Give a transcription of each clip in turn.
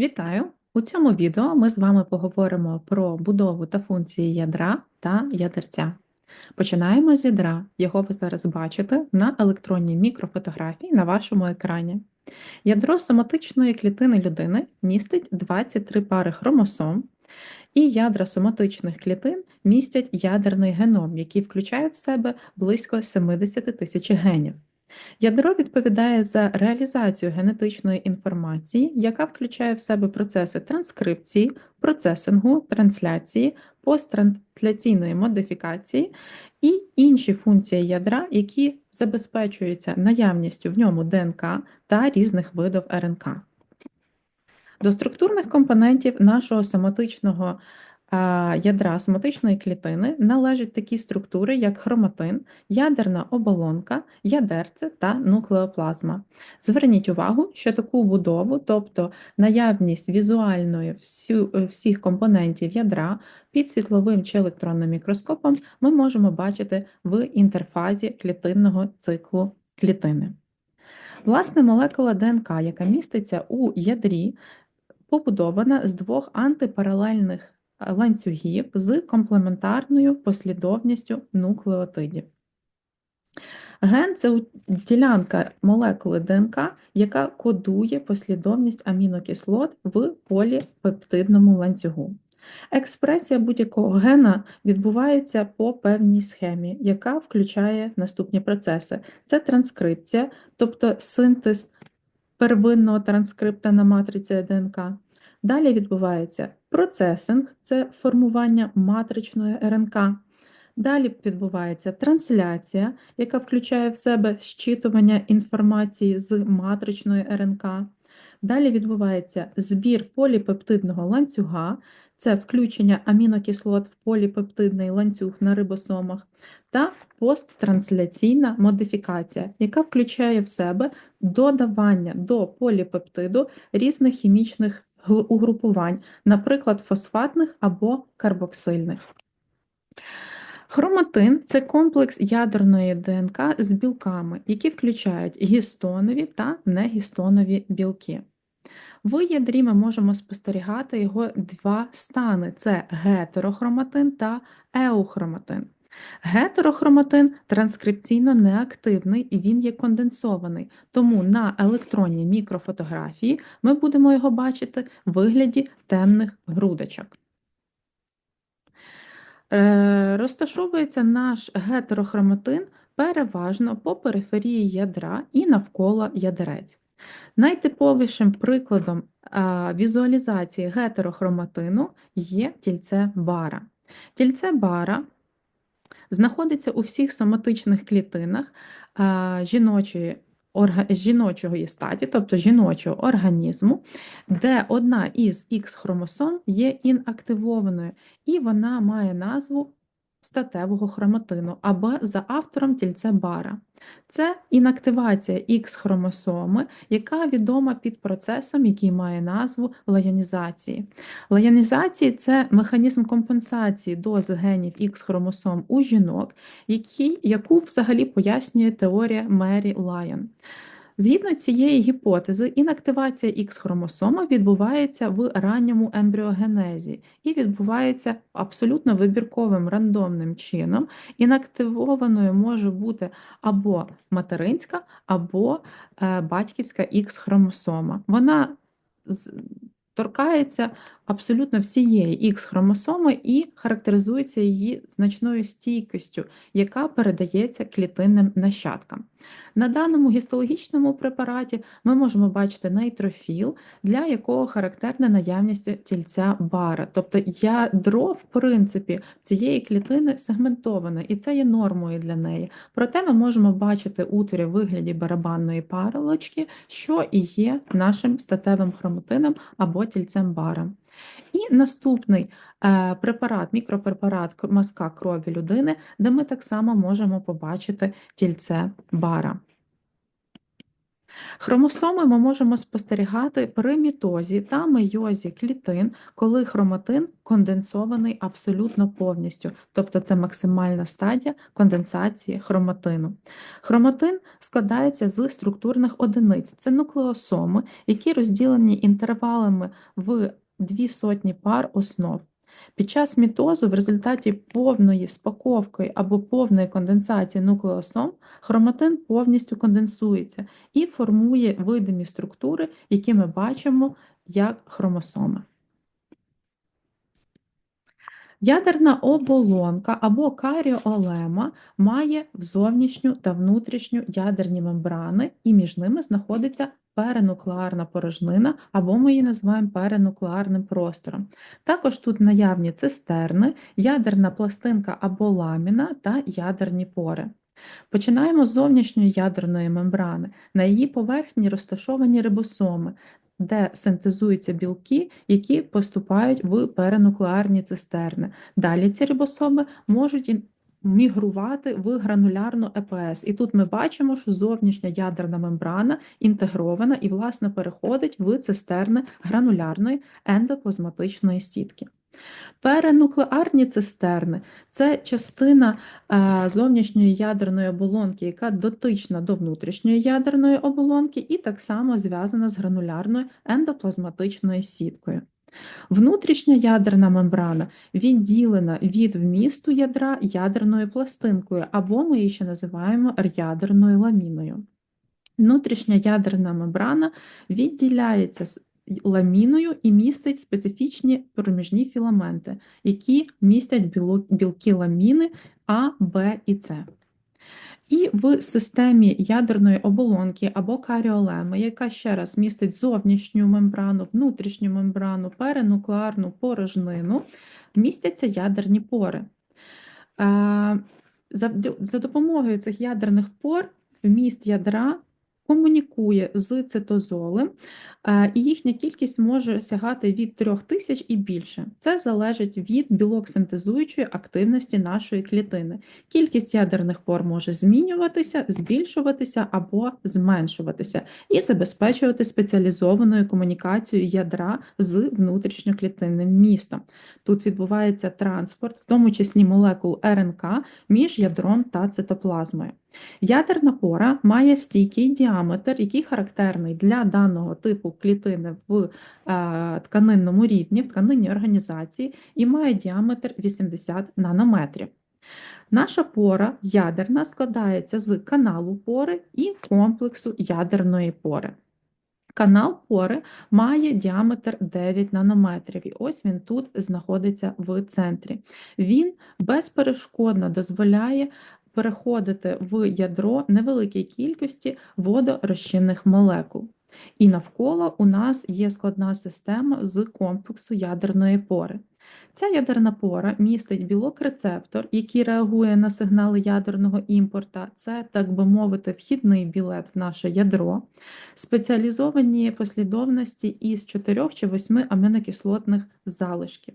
Вітаю! У цьому відео ми з вами поговоримо про будову та функції ядра та ядерця. Починаємо з ядра, його ви зараз бачите на електронній мікрофотографії на вашому екрані. Ядро соматичної клітини людини містить 23 пари хромосом, і ядра соматичних клітин містять ядерний геном, який включає в себе близько 70 тисяч генів. Ядро відповідає за реалізацію генетичної інформації, яка включає в себе процеси транскрипції, процесингу, трансляції, посттрансляційної модифікації і інші функції ядра, які забезпечуються наявністю в ньому ДНК та різних видів РНК. До структурних компонентів нашого соматичного ядра соматичної клітини належать такі структури, як хроматин, ядерна оболонка, ядерце та нуклеоплазма. Зверніть увагу, що таку будову, тобто наявність візуальної всю, всіх компонентів ядра під світловим чи електронним мікроскопом, ми можемо бачити в інтерфазі клітинного циклу клітини. Власне, молекула ДНК, яка міститься у ядрі, побудована з двох антипаралельних ланцюгів з комплементарною послідовністю нуклеотидів. Ген це ділянка молекули ДНК, яка кодує послідовність амінокислот в поліпептидному ланцюгу. Експресія будь-якого гена відбувається по певній схемі, яка включає наступні процеси: це транскрипція, тобто синтез первинного транскрипта на матриці ДНК. Далі відбувається процесинг це формування матричної РНК. Далі відбувається трансляція, яка включає в себе щитування інформації з матричної РНК. Далі відбувається збір поліпептидного ланцюга, це включення амінокислот в поліпептидний ланцюг на рибосомах, та посттрансляційна модифікація, яка включає в себе додавання до поліпептиду різних хімічних угрупувань, наприклад, фосфатних або карбоксильних. Хроматин це комплекс ядерної ДНК з білками, які включають гістонові та негістонові білки. В ядрі ми можемо спостерігати його два стани: це гетерохроматин та еухроматин. Гетерохроматин транскрипційно неактивний і він є конденсований, тому на електронній мікрофотографії ми будемо його бачити в вигляді темних грудочок. Е, розташовується наш гетерохроматин переважно по периферії ядра і навколо ядерець. Найтиповішим прикладом візуалізації гетерохроматину є тільце бара. Тільце бара знаходиться у всіх соматичних клітинах жіночої жіночого статі, тобто жіночого організму, де одна із Х хромосом є інактивованою, і вона має назву статевого хроматину або за автором тільце бара. Це інактивація Х-хромосоми, яка відома під процесом, який має назву лайонізації. Лайонізація це механізм компенсації дози генів Х-хромосом у жінок, який, яку взагалі пояснює теорія Мері Лайон. Згідно цієї гіпотези, інактивація Х-хромосома відбувається в ранньому ембріогенезі і відбувається абсолютно вибірковим рандомним чином. Інактивованою може бути або материнська, або е, батьківська Х-хромосома. Вона торкається абсолютно всієї х хромосоми і характеризується її значною стійкістю, яка передається клітинним нащадкам. На даному гістологічному препараті ми можемо бачити нейтрофіл, для якого характерна наявність тільця бара. Тобто ядро, в принципі, цієї клітини сегментоване, і це є нормою для неї. Проте ми можемо бачити утворі в вигляді барабанної паролочки, що і є нашим статевим хроматином або тільцем бара. І наступний е, препарат, мікропрепарат мазка крові людини, де ми так само можемо побачити тільце бара. Хромосоми ми можемо спостерігати при мітозі та мейозі клітин, коли хроматин конденсований абсолютно повністю, тобто це максимальна стадія конденсації хроматину. Хроматин складається з структурних одиниць, це нуклеосоми, які розділені інтервалами в дві сотні пар основ. Під час мітозу в результаті повної спаковки або повної конденсації нуклеосом хроматин повністю конденсується і формує видимі структури, які ми бачимо як хромосоми. Ядерна оболонка або каріолема має зовнішню та внутрішню ядерні мембрани, і між ними знаходиться перенуклеарна порожнина, або ми її називаємо перенуклеарним простором. Також тут наявні цистерни, ядерна пластинка або ламіна та ядерні пори. Починаємо з зовнішньої ядерної мембрани. На її поверхні розташовані рибосоми, де синтезуються білки, які поступають в перенуклеарні цистерни. Далі ці рибосоми можуть мігрувати в гранулярну ЕПС. І тут ми бачимо, що зовнішня ядерна мембрана інтегрована і, власне, переходить в цистерни гранулярної ендоплазматичної сітки. Перенуклеарні цистерни це частина е, зовнішньої ядерної оболонки, яка дотична до внутрішньої ядерної оболонки, і так само зв'язана з гранулярною ендоплазматичною сіткою. Внутрішня ядерна мембрана відділена від вмісту ядра ядерною пластинкою, або ми її ще називаємо ядерною ламіною. Внутрішня ядерна мембрана відділяється з ламіною і містить специфічні проміжні філаменти, які містять білки ламіни А, Б і С. І в системі ядерної оболонки або каріолеми, яка ще раз містить зовнішню мембрану, внутрішню мембрану, перенуклеарну порожнину, містяться ядерні пори. За допомогою цих ядерних пор вміст ядра комунікує з цитозолем, е, і їхня кількість може сягати від 3000 і більше. Це залежить від білок синтезуючої активності нашої клітини. Кількість ядерних пор може змінюватися, збільшуватися або зменшуватися і забезпечувати спеціалізованою комунікацією ядра з внутрішньоклітинним містом. Тут відбувається транспорт, в тому числі молекул РНК між ядром та цитоплазмою. Ядерна пора має стійкий діаметр, який характерний для даного типу клітини в е, тканинному рівні, в тканинній організації, і має діаметр 80 нанометрів. Наша пора ядерна складається з каналу пори і комплексу ядерної пори. Канал пори має діаметр 9 нанометрів, і ось він тут знаходиться в центрі. Він безперешкодно дозволяє переходити в ядро невеликій кількості водорозчинних молекул. І навколо у нас є складна система з комплексу ядерної пори. Ця ядерна пора містить білок-рецептор, який реагує на сигнали ядерного імпорта, це, так би мовити, вхідний білет в наше ядро, спеціалізовані послідовності із 4 чи 8 амінокислотних залишків.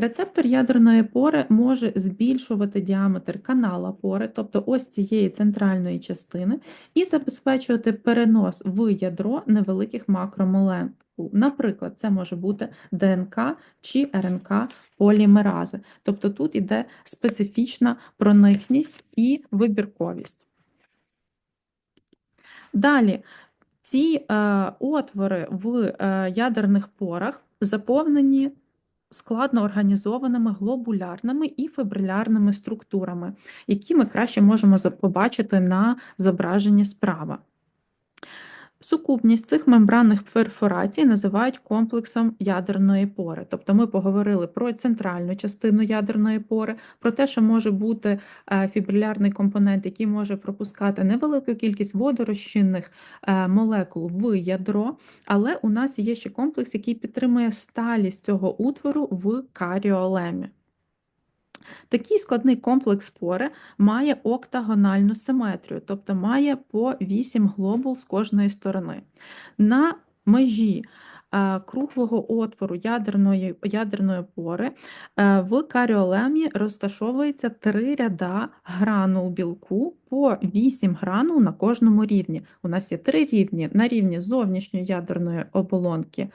Рецептор ядерної пори може збільшувати діаметр канала пори, тобто ось цієї центральної частини, і забезпечувати перенос в ядро невеликих макромолекул. Наприклад, це може бути ДНК чи РНК полімерази. Тобто тут іде специфічна проникність і вибірковість. Далі ці е, отвори в е, ядерних порах заповнені складно організованими глобулярними і фібрилярними структурами, які ми краще можемо побачити на зображенні справа. Сукупність цих мембранних перфорацій називають комплексом ядерної пори. Тобто ми поговорили про центральну частину ядерної пори, про те, що може бути е, фібрилярний компонент, який може пропускати невелику кількість водорозчинних е, молекул в ядро, але у нас є ще комплекс, який підтримує сталість цього утвору в каріолемі. Такий складний комплекс пори має октагональну симетрію, тобто має по 8 глобул з кожної сторони. На межі круглого отвору ядерної ядерної пори е, в каріолемі розташовується три ряда гранул білку по 8 гранул на кожному рівні. У нас є три рівні на рівні зовнішньої ядерної оболонки.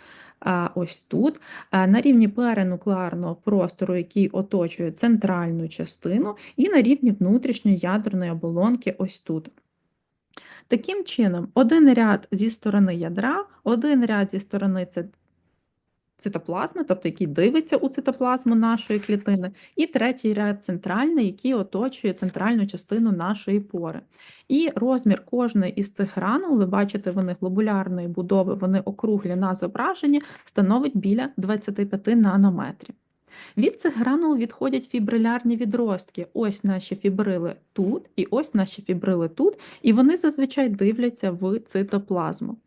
Ось тут, на рівні перенуклеарного простору, який оточує центральну частину, і на рівні внутрішньої ядерної оболонки ось тут. Таким чином, один ряд зі сторони ядра, один ряд зі сторони цитоплазми, тобто який дивиться у цитоплазму нашої клітини, і третій ряд центральний, який оточує центральну частину нашої пори. І розмір кожної із цих гранул, ви бачите, вони глобулярної будови, вони округлі на зображенні, становить біля 25 нанометрів. Від цих гранул відходять фібрилярні відростки. Ось наші фібрили тут, і ось наші фібрили тут, і вони зазвичай дивляться в цитоплазму.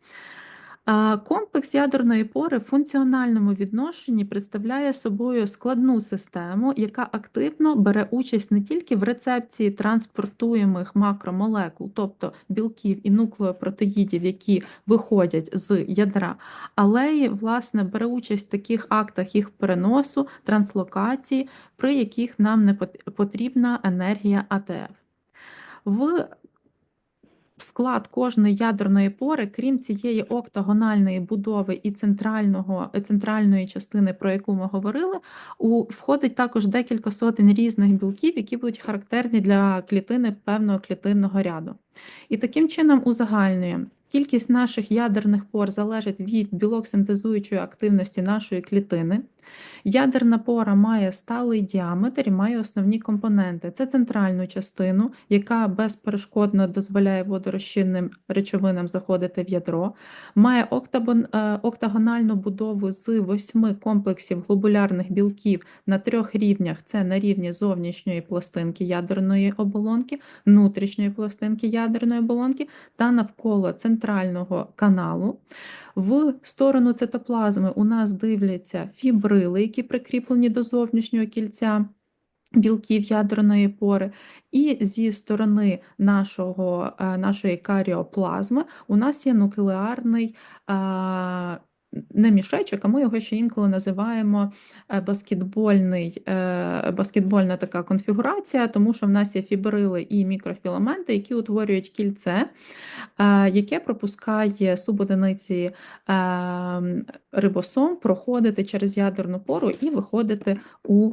Комплекс ядерної пори в функціональному відношенні представляє собою складну систему, яка активно бере участь не тільки в рецепції транспортуємих макромолекул, тобто білків і нуклеопротеїдів, які виходять з ядра, але й власне бере участь в таких актах їх переносу, транслокації, при яких нам не потрібна енергія АТФ. В склад кожної ядерної пори, крім цієї октагональної будови і центрального, центральної частини, про яку ми говорили, у, входить також декілька сотень різних білків, які будуть характерні для клітини певного клітинного ряду. І таким чином узагальнюємо. Кількість наших ядерних пор залежить від білок синтезуючої активності нашої клітини. Ядерна пора має сталий діаметр і має основні компоненти. Це центральну частину, яка безперешкодно дозволяє водорозчинним речовинам заходити в ядро, має е, октагональну будову з восьми комплексів глобулярних білків на трьох рівнях: це на рівні зовнішньої пластинки ядерної оболонки, внутрішньої пластинки ядерної оболонки та навколо центрального каналу. В сторону цитоплазми у нас дивляться фібрили, які прикріплені до зовнішнього кільця. Білків ядерної пори, і зі сторони нашого, е, нашої каріоплазми у нас є нуклеарний не мішечок, а ми його ще інколи називаємо е, баскетбольний, е, баскетбольна така конфігурація, тому що в нас є фібрили і мікрофіламенти, які утворюють кільце, е, яке пропускає субодиниці рибосом проходити через ядерну пору і виходити у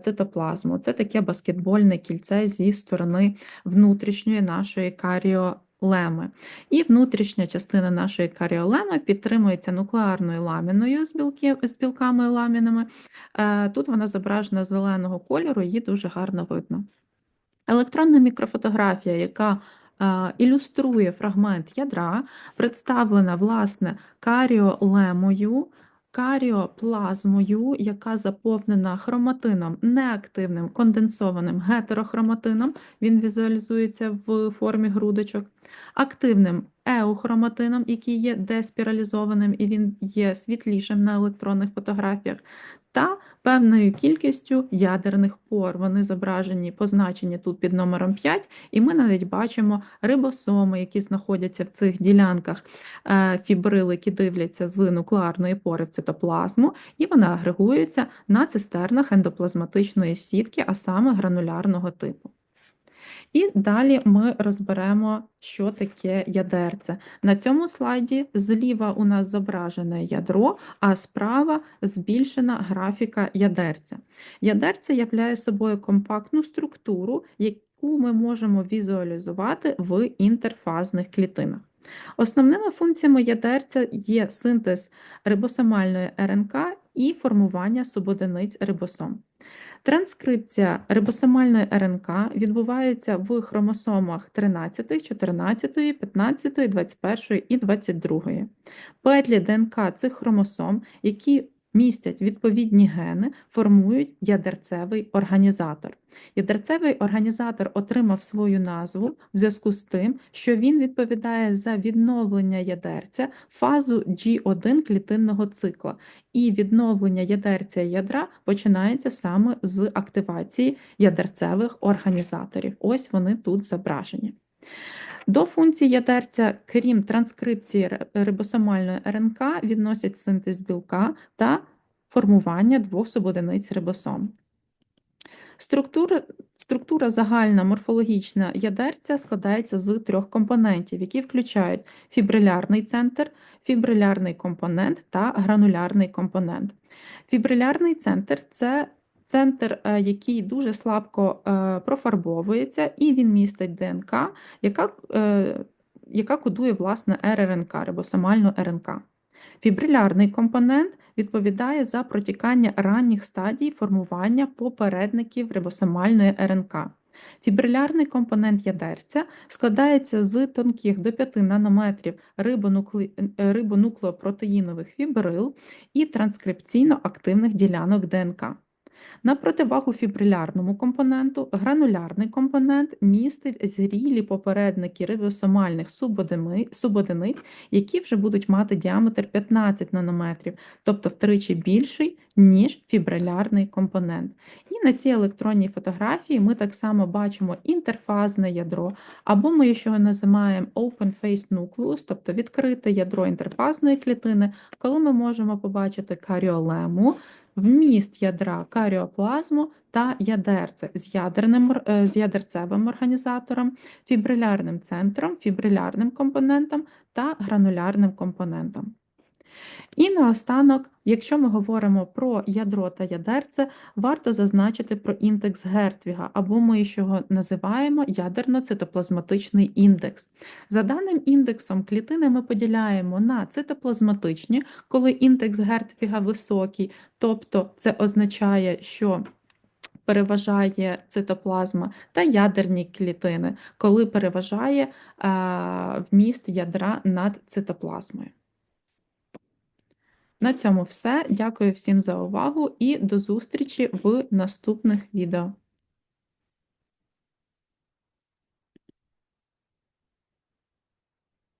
цитоплазму. Це таке баскетбольне кільце зі сторони внутрішньої нашої каріо леми. І внутрішня частина нашої каріолеми підтримується нуклеарною ламіною з білки, з білками ламінами. Е, тут вона зображена зеленого кольору, її дуже гарно видно. Електронна мікрофотографія, яка е, ілюструє фрагмент ядра, представлена власне каріолемою. Каріоплазмою, яка заповнена хроматином, неактивним конденсованим гетерохроматином, він візуалізується в формі грудочок, активним еохроматином, який є деспіралізованим і він є світлішим на електронних фотографіях, та певною кількістю ядерних пор. Вони зображені, позначені тут під номером 5, і ми навіть бачимо рибосоми, які знаходяться в цих ділянках е, фібрили, які дивляться з нуклеарної пори в цитоплазму, і вони агрегуються на цистернах ендоплазматичної сітки, а саме гранулярного типу. І далі ми розберемо, що таке ядерце. На цьому слайді зліва у нас зображене ядро, а справа збільшена графіка ядерця. Ядерце являє собою компактну структуру, яку ми можемо візуалізувати в інтерфазних клітинах. Основними функціями ядерця є синтез рибосомальної РНК і формування субодиниць рибосом. Транскрипція рибосомальної РНК відбувається в хромосомах 13, 14, 15, 21 і 22. Петлі ДНК цих хромосом, які містять відповідні гени, формують ядерцевий організатор. Ядерцевий організатор отримав свою назву в зв'язку з тим, що він відповідає за відновлення ядерця фазу G1 клітинного цикла, і відновлення ядерця ядра починається саме з активації ядерцевих організаторів. Ось вони тут зображені. До функцій ядерця, крім транскрипції рибосомальної РНК, відносять синтез білка та формування двох субодиниць рибосом. Структура, структура загальна морфологічна ядерця складається з трьох компонентів, які включають фібрилярний центр, фібрилярний компонент та гранулярний компонент. Фібрилярний центр це центр, е, який дуже слабко е, профарбовується, і він містить ДНК, яка, е, яка кодує власне РРНК, рибосомальну РНК. Фібрилярний компонент відповідає за протікання ранніх стадій формування попередників рибосомальної РНК. Фібрилярний компонент ядерця складається з тонких до 5 нанометрів рибонукле... е, рибонуклеопротеїнових фібрил і транскрипційно активних ділянок ДНК. На противагу фібрилярному компоненту, гранулярний компонент містить зрілі попередники рибосомальних субодиниць, які вже будуть мати діаметр 15 нанометрів, тобто втричі більший, ніж фібрилярний компонент. І на цій електронній фотографії ми так само бачимо інтерфазне ядро, або ми його називаємо Open Face Nucleus, тобто відкрите ядро інтерфазної клітини, коли ми можемо побачити каріолему, вміст ядра каріоплазму та ядерце з, ядерним, е, з ядерцевим організатором, фібрилярним центром, фібрилярним компонентом та гранулярним компонентом. І наостанок, якщо ми говоримо про ядро та ядерце, варто зазначити про індекс Гертвіга, або ми ще його називаємо ядерно-цитоплазматичний індекс. За даним індексом клітини ми поділяємо на цитоплазматичні, коли індекс Гертвіга високий, тобто це означає, що переважає цитоплазма, та ядерні клітини, коли переважає вміст ядра над цитоплазмою. На цьому все. Дякую всім за увагу і до зустрічі в наступних відео.